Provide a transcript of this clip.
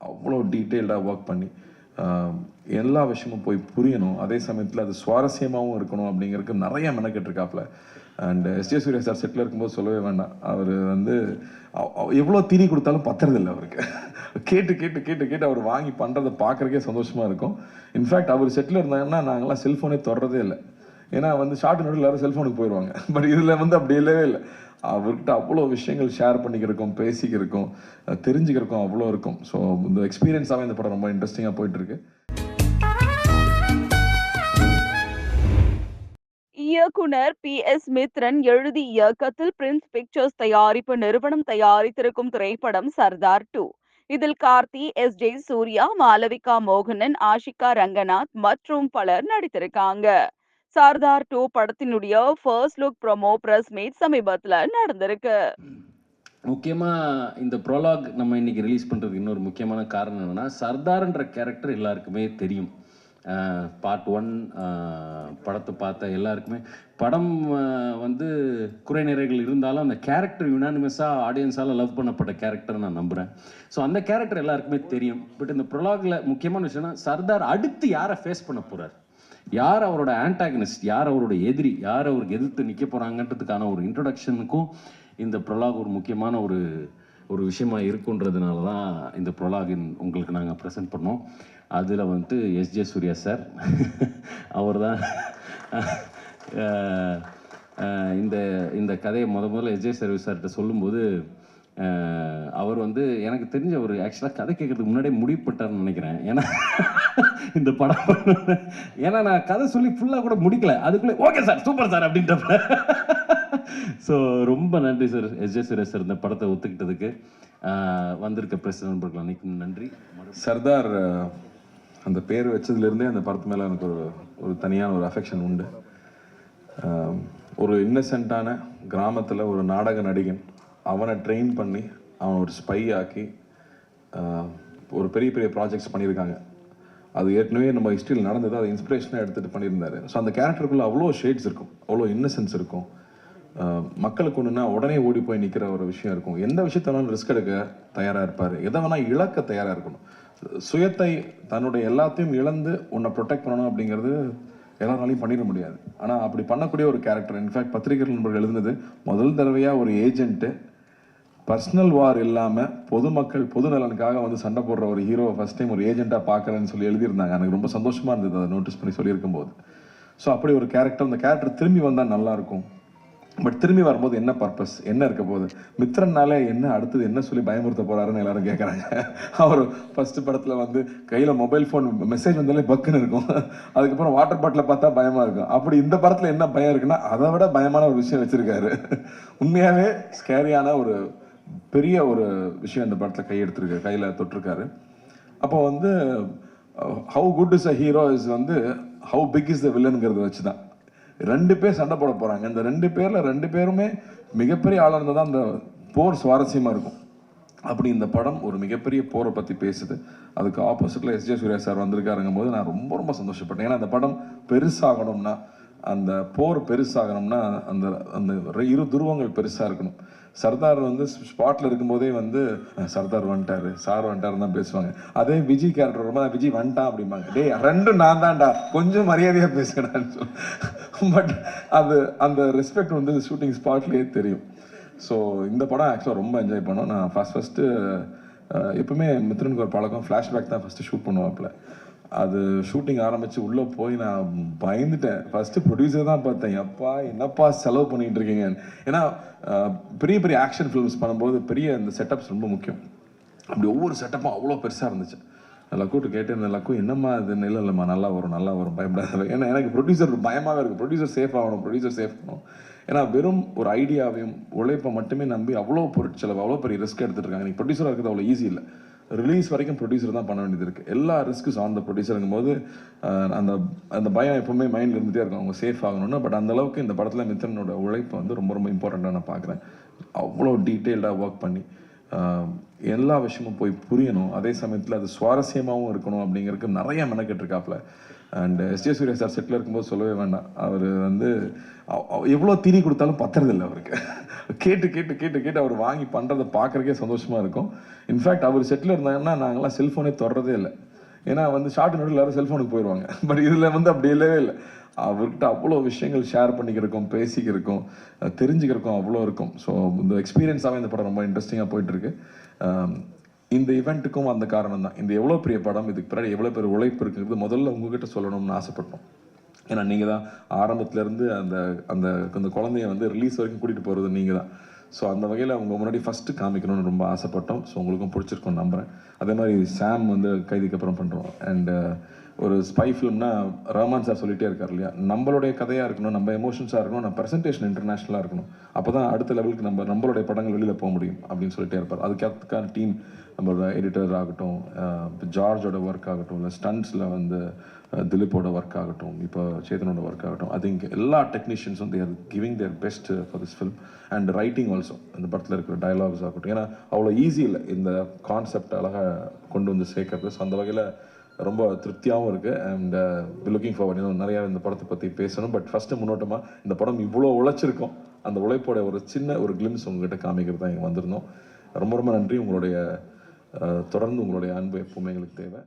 அவ்வளோ டீட்டெயில்டாக ஒர்க் பண்ணி எல்லா விஷயமும் போய் புரியணும். அதே சமயத்தில் அது சுவாரஸ்யமாகவும் இருக்கணும் அப்படிங்கிறதுக்கு நிறைய மெனக்கெட்டிருக்காப்புல and S J Suryah sir settle இருக்கும்போது சொல்லவே வேண்டாம். அவர் வந்து எவ்வளோ திணி கொடுத்தாலும் பத்துறதில்ல அவருக்கு. கேட்டு கேட்டு கேட்டு கேட்டு அவர் வாங்கி பண்ணுறதை பார்க்குறக்கே சந்தோஷமாக இருக்கும். இன்ஃபேக்ட் அவர் செட்டில் இருந்தாங்கன்னா நாங்களாம் செல்ஃபோனே தொடரதே இல்லை. ஏன்னா வந்து ஷார்ட் நோட்டில் எல்லாரும் செல்ஃபோனுக்கு போயிடுவாங்க பட் இதில் வந்து அப்படி இல்லவே இல்லை. அவர்கிட்ட அவ்வளோ விஷயங்கள் ஷேர் பண்ணிக்கிறக்கும் பேசிக்கிறக்கும் தெரிஞ்சுக்கிறக்கும் அவ்வளோ இருக்கும். ஸோ இந்த எக்ஸ்பீரியன்ஸாகவே இந்த படம் ரொம்ப இன்ட்ரெஸ்டிங்காக போயிட்டுருக்கு. இயக்குனர் பி. எஸ். மித்ரன் எழுதி இயக்கத்தில் பிரின்ஸ் பிக்சர்ஸ் தயாரிப்பு நிறுவனம் தயாரித்திருக்கும் திரைப்படம் சர்தார் டூ இதில் கார்த்தி எஸ். ஜே சூர்யா மாலவிகா மோகனன் ஆஷிகா ரங்கநாத் மற்றும் பலர் நடித்திருக்காங்க. சர்தார் டூ படத்தினுடைய first look promo press meet சமீபத்தில் நடந்திருக்கு. முக்கியமாக இந்த ப்ரோலாக் நம்ம இன்னைக்கு ரிலீஸ் பண்ணுறதுக்கு இன்னொரு முக்கியமான காரணம் என்னென்னா சர்தார்ன்ற கேரக்டர் எல்லாருக்குமே தெரியும். பார்ட் ஒன் படத்தை பார்த்த எல்லாருக்குமே. படம் வந்து குறை நிறைகள் இருந்தாலும் அந்த கேரக்டர் யுனானிமஸாக ஆடியன்ஸால் லவ் பண்ணப்பட்ட கேரக்டர் நான் நம்புகிறேன் ஸோ அந்த கேரக்டர் எல்லாருக்குமே தெரியும். பட் இந்த ப்ரொலாகில் முக்கியமான விஷயம்னா சர்தார் அடுத்து யாரை ஃபேஸ் பண்ண போகிறார் யார் அவரோட ஆன்டாகனிஸ்ட் யார் அவரோட எதிரி யார் அவருக்கு எதிர்த்து நிற்க போகிறாங்கன்றதுக்கான ஒரு இன்ட்ரொடக்ஷனுக்கும் இந்த ப்ரொலாக் ஒரு முக்கியமான ஒரு ஒரு விஷயமா இருக்குன்றதுனால தான் இந்த ப்ரொலாகின் உங்களுக்கு நாங்கள் ப்ரெசென்ட் பண்ணோம். அதில் வந்துட்டு எஸ்ஜே சூர்யா சார் அவர் தான் இந்த இந்த கதையை முத முதல்ல எஸ்ஜே சர்வீஸ் சார்கிட்ட சொல்லும்போது அவர் வந்து எனக்கு தெரிஞ்ச ஒரு ஆக்சுவலாக கதை கேட்கறதுக்கு முன்னாடியே முடிவு பண்ணிட்டாருன்னு நினைக்கிறேன். ஏன்னா இந்த படம் ஏன்னா நான் கதை சொல்லி ஃபுல்லாக கூட முடிக்கல. அதுக்குள்ளே ஓகே சார் சூப்பர் சார் அப்படின்றப்ப. ஸோ ரொம்ப நன்றி sir S J Suresh sir இந்த படத்தை ஒத்துக்கிட்டதுக்கு. வந்திருக்க பிரஸ் நண்பர்கள் அனைக்கும் நன்றி. சர்தார் அந்த பேர் வச்சதுலேருந்தே அந்த படத்து மேலே எனக்கு ஒரு ஒரு தனியான ஒரு அஃபெக்ஷன் உண்டு. ஒரு இன்னசென்ட்டான கிராமத்தில் ஒரு நாடக நடிகன். அவனை ட்ரெயின் பண்ணி அவனை ஒரு ஸ்பை ஆக்கி ஒரு பெரிய பெரிய ப்ராஜெக்ட்ஸ் பண்ணியிருக்காங்க. அது ஏற்கனவே நம்ம ஹிஸ்ட்ரியில் நடந்தது அதை இன்ஸ்பிரேஷனாக எடுத்துகிட்டு பண்ணியிருந்தாரு. ஸோ அந்த கேரக்டருக்குள்ள அவ்வளோ ஷேட்ஸ் இருக்கும் அவ்வளோ இன்னசென்ஸ் இருக்கும். மக்களுக்கு ஒன்றுனா உடனே ஓடி போய் நிற்கிற ஒரு விஷயம் இருக்கும். எந்த விஷயத்தனாலும் ரிஸ்க் எடுக்க தயாராக இருப்பார். எதை வேணால் இழக்க தயாராக இருக்கணும். சுயத்தை தன்னுடைய எல்லாத்தையும் இழந்து உன்னை ப்ரொடெக்ட் பண்ணணும் அப்படிங்கிறது எல்லாராலையும் பண்ணிட முடியாது. ஆனால் அப்படி பண்ணக்கூடிய ஒரு கேரக்டர் இன்ஃபேக்ட் பத்திரிகை நண்பர்கள் எழுதுனது முதல் தடவையாக ஒரு ஏஜென்ட்டு பர்சனல் வார் இல்லாமல் பொதுமக்கள் பொது நலனுக்காக வந்து சண்டை போடுற ஒரு ஹீரோவை ஃபஸ்ட் டைம் ஒரு ஏஜென்ட்டாக பார்க்குறேன்னு சொல்லி எழுதியிருந்தாங்க. எனக்கு ரொம்ப சந்தோஷமாக இருந்தது அதை நோட்டீஸ் பண்ணி சொல்லியிருக்கும் போது ஸோ அப்படி ஒரு கேரக்டர் அந்த கேரக்டர் திரும்பி வந்தால் நல்லாயிருக்கும் பட் திரும்பி வரும்போது என்ன பர்பஸ் என்ன இருக்க போகுது? மித்ரன்னாலே என்ன அடுத்தது என்ன சொல்லி பயமுறுத்த போகிறாருன்னு எல்லாரும் கேட்குறாங்க அவர் ஃபஸ்ட்டு படத்தில் வந்து கையில் மொபைல் ஃபோன் மெசேஜ் வந்தாலே பக்குன்னு இருக்கும். அதுக்கப்புறம் வாட்டர் பாட்டில் பார்த்தா பயமாக இருக்கும். அப்படி இந்த படத்தில் என்ன பயம் இருக்குன்னா அதை விட பயமான ஒரு விஷயம் வச்சுருக்காரு. உண்மையாகவே ஸ்கேரியான ஒரு பெரிய ஒரு விஷயம் இந்த படத்தில் கையெடுத்திருக்கு கையில் தொட்டிருக்காரு. அப்போ வந்து how good is a hero is வந்து ஹவு பிக் இஸ் த வில்லனுங்கிறத வச்சு தான் ரெண்டு பேர் சண்டை போட போகிறாங்க இந்த ரெண்டு பேரில் ரெண்டு பேருமே மிகப்பெரிய ஆளாக இருந்தால் தான் அந்த போர் சுவாரஸ்யமாக இருக்கும். அப்படி இந்த படம் ஒரு மிகப்பெரிய போரை பற்றி பேசுது. அதுக்கு ஆப்போசிட்டில் எஸ் ஜே சூர்யா சார் வந்திருக்காருங்கும் போது நான் ரொம்ப ரொம்ப சந்தோஷப்பட்டேன். ஏன்னா அந்த படம் பெருசாகணும்னா அந்த போர் பெருசாகணும்னா அந்த அந்த இரு துருவங்கள் பெருசாக இருக்கணும். சர்தார் வந்து ஸ்பாட்டில் இருக்கும்போதே வந்து சர்தார் வந்துட்டாரு சார் வந்துட்டாருன்னு தான் பேசுவாங்க. அதே விஜய் கேரக்டர் ரொம்ப விஜய் வந்துட்டான் அப்படிம்பாங்க. டேய் ரெண்டும் நான் தான்டா கொஞ்சம் மரியாதையாக பேசுகிறான்னு சொல்லி பட் அது அந்த ரெஸ்பெக்ட் வந்து ஷூட்டிங் ஸ்பாட்லேயே தெரியும். ஸோ இந்த படம் ஆக்சுவலாக ரொம்ப என்ஜாய் பண்ணோம். நான் ஃபஸ்ட் ஃபஸ்ட்டு எப்பவுமே மித்ரனுக்கு ஒரு பழக்கம் ஃப்ளாஷ்பேக் தான் ஃபஸ்ட்டு ஷூட் பண்ணுவாப்புல. அது ஷூட்டிங் ஆரம்பித்து உள்ளே போய் நான் பயந்துட்டேன். ஃபஸ்ட்டு ப்ரொடியூசர் தான் பார்த்தேன். எப்பா என்னப்பா செலவு பண்ணிகிட்டு இருக்கீங்க? ஏன்னா பெரிய பெரிய ஆக்ஷன் ஃபிலிம்ஸ் பண்ணும்போது பெரிய இந்த செட்டப்ஸ் ரொம்ப முக்கியம். அப்படி ஒவ்வொரு செட்டப்பும் அவ்வளோ பெருசாக இருந்துச்சு. லக்கூட்டு கேட்டேன் லக்கு என்னம்மா இது? இல்லை இல்லைம்மா நல்லா வரும் நல்லா வரும் பயப்படாத. ஏன்னா எனக்கு ப்ரொடியூசர் பயமாக இருக்குது ப்ரொடியூசர் சேஃப் ஆகணும் ப்ரொடியூசர் சேஃப் ஆகணும். ஏன்னா வெறும் ஒரு ஐடியாவையும் உழைப்பை மட்டுமே நம்பி அவ்வளோ பொருட்செலவு அவ்வளோ பெரிய ரிஸ்க் எடுத்துகிட்டு இருக்காங்க. நீங்கள் ப்ரொடியூசராக இருக்கிறது அவ்வளோ ஈஸி இல்லை. ரிலீஸ் வரைக்கும் ப்ரொடியூசர் தான் பண்ண வேண்டியது இருக்குது எல்லா ரிஸ்க்கு ஆன் த ப்ரொடியூசருங்கும் போது அந்த அந்த பயம் எப்பவுமே மைண்டில் இருந்துகிட்டே இருக்கும். அவங்க சேஃப் ஆகணும்னு. பட் அந்த அளவுக்கு இந்த படத்தில் மித்தனோட உழைப்பு வந்து ரொம்ப ரொம்ப இம்பார்ட்டண்ட்டாக நான் பார்க்குறேன். அவ்வளோ டீட்டெயில்டாக ஒர்க் பண்ணி. எல்லா விஷயமும் போய் புரியணும். அதே சமயத்தில் அது சுவாரஸ்யமாகவும் இருக்கணும் அப்படிங்கிறதுக்கு நிறைய மெனக்கெட்டிருக்காப்புல and SJ uh, Suryah sir செட்டில் இருக்கும்போது சொல்லவே வேண்டாம். அவர் வந்து எவ்வளோ தீனி கொடுத்தாலும் பத்துறதில்லை அவருக்கு. கேட்டு கேட்டு கேட்டு கேட்டு அவர் வாங்கி பண்ணுறதை பார்க்குறக்கே சந்தோஷமாக இருக்கும். இன்ஃபேக்ட் அவர் செட்டில் இருந்தாங்கன்னா நாங்களாம் செல்ஃபோனே தொடரதே இல்லை. ஏன்னா வந்து ஷார்ட் நோட்டில் எல்லாரும் செல்ஃபோனுக்கு போயிடுவாங்க பட் இதில் வந்து அப்படி இல்லவே இல்லை. அவர்கிட்ட அவ்வளோ விஷயங்கள் ஷேர் பண்ணிக்கிறக்கும் பேசிக்கிறக்கும் அஹ் தெரிஞ்சுக்கிறக்கும் அவ்வளோ இருக்கும். ஸோ இந்த எக்ஸ்பீரியன்ஸாகவே இந்த படம் ரொம்ப இன்ட்ரெஸ்டிங்காக போயிட்டுருக்கு. இந்த இவெண்ட்டுக்கும் அந்த காரணம் தான் இந்த எவ்வளோ பெரிய படம் இதுக்கு பின்னாடி எவ்வளோ பெரிய உழைப்பு இருக்குங்கிறது முதல்ல உங்ககிட்ட சொல்லணும்னு ஆசைப்பட்டோம். ஏன்னா நீங்கள் தான் ஆரம்பத்துலேருந்து அந்த அந்த அந்த குழந்தைய வந்து ரிலீஸ் வரைக்கும் கூட்டிகிட்டு போகிறது நீங்கள் தான். ஸோ அந்த வகையில் அவங்க முன்னாடி ஃபஸ்ட்டு காமிக்கணும்னு ரொம்ப ஆசைப்பட்டோம். ஸோ உங்களுக்கும் பிடிச்சிருக்கும் நம்புகிறேன் அதே மாதிரி சாம் வந்து கைதிக்கு அப்புறம் பண்ணுறோம் அண்டு uh, ஒரு ஸ்பை ஃபிலிம்னா ரஹ்மான் சார் சொல்லிகிட்டே இருக்கார் இல்லையா? நம்மளுடைய கதையாக இருக்கணும் நம்ம எமோஷன்ஸாக இருக்கணும் நம்ம ப்ரெசன்டேஷன் இன்டர்நேஷ்னலாக இருக்கணும். அப்போ தான் அடுத்த லெவலுக்கு நம்ம நம்மளுடைய படங்கள் வெளியில் போக முடியும் அப்படின்னு சொல்லிட்டே இருப்பார். அதுக்கான டீம் நம்மளோட எடிட்டர் ஆகட்டும் uh, ஜார்ஜோட ஒர்க் ஆகட்டும் இல்லை ஸ்டண்ட்ஸில் வந்து uh, திலீப்போட ஒர்க் ஆகட்டும் இப்போ சேதனோட ஒர்க் ஆகட்டும் ஐ திங்க் எல்லா டெக்னீஷியன்ஸும் they're giving their best for this film and writing also இந்த படத்தில் இருக்கிற டயலாக்ஸ் ஆகட்டும். ஏன்னா அவ்வளோ ஈஸி இல்லை. இந்த கான்செப்ட் அழகாக கொண்டு வந்து சேர்க்கறது ஸோ அந்த வகையில் ரொம்ப திருப்தியாகவும் இருக்குது அண்ட் லுக்கிங் uh, ஃபார்வர்ட் இன்னும் நிறையா இந்த படத்தை பற்றி பேசணும். பட் ஃபஸ்ட்டு முன்னோட்டமாக இந்த படம் இவ்வளோ உழைச்சிருக்கோம். அந்த உழைப்போட ஒரு சின்ன ஒரு கிளிம்ஸ் உங்ககிட்ட காமிக்கிறது தான் இங்கே வந்திருந்தோம். ரொம்ப ரொம்ப நன்றி. உங்களுடைய uh, தொடர்ந்து உங்களுடைய அன்பு எப்பவுமே எங்களுக்கு தேவை.